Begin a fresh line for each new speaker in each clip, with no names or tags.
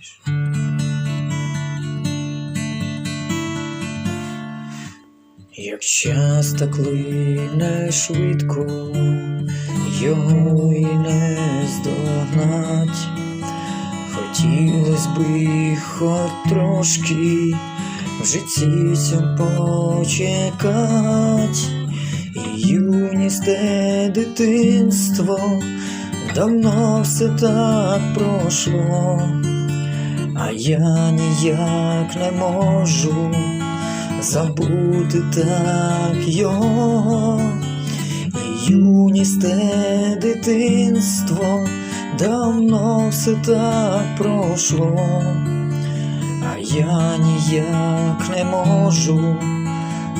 Чуєш? Як час так лине швидко, його і не здогнать. Хотілось би хоч трошки в житті цьому почекать. І юність те дитинство давно все так пройшло, а я ніяк не можу забути так його, і юність те дитинство давно все так пройшло, а я ніяк не можу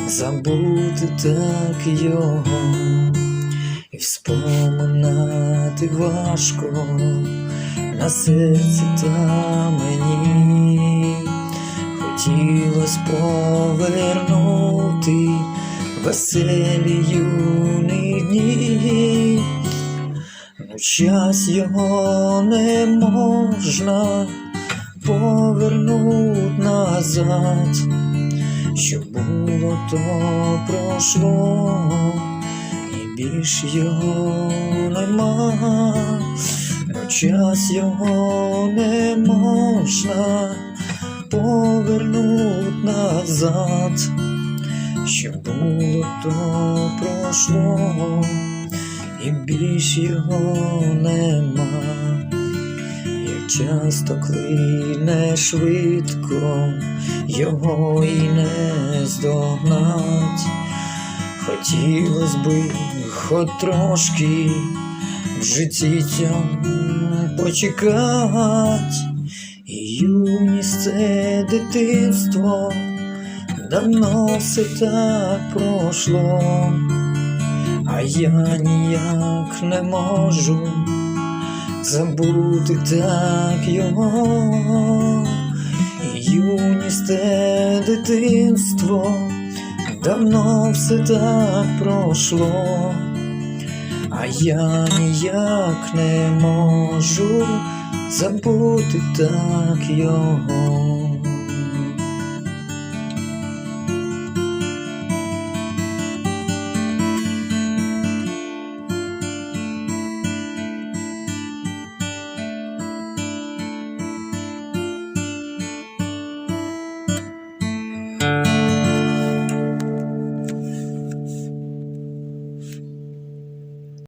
забути так його, і вспоминати важко на серці та мені. Хотілось повернути веселі юні дні, ну час його не можна повернуть назад, що було, то пройшло, і більш його нема, ну час його не можна повернуть назад, що було, то пройшло, і більш його нема, як часто клине швидко, його і не здогнать. Хотілось би хоч трошки в житті цьому почекать. Це дитинство, давно все так пройшло, а я ніяк не можу забути так його, юність те дитинство, давно все так пройшло, а я ніяк не можу забути так його.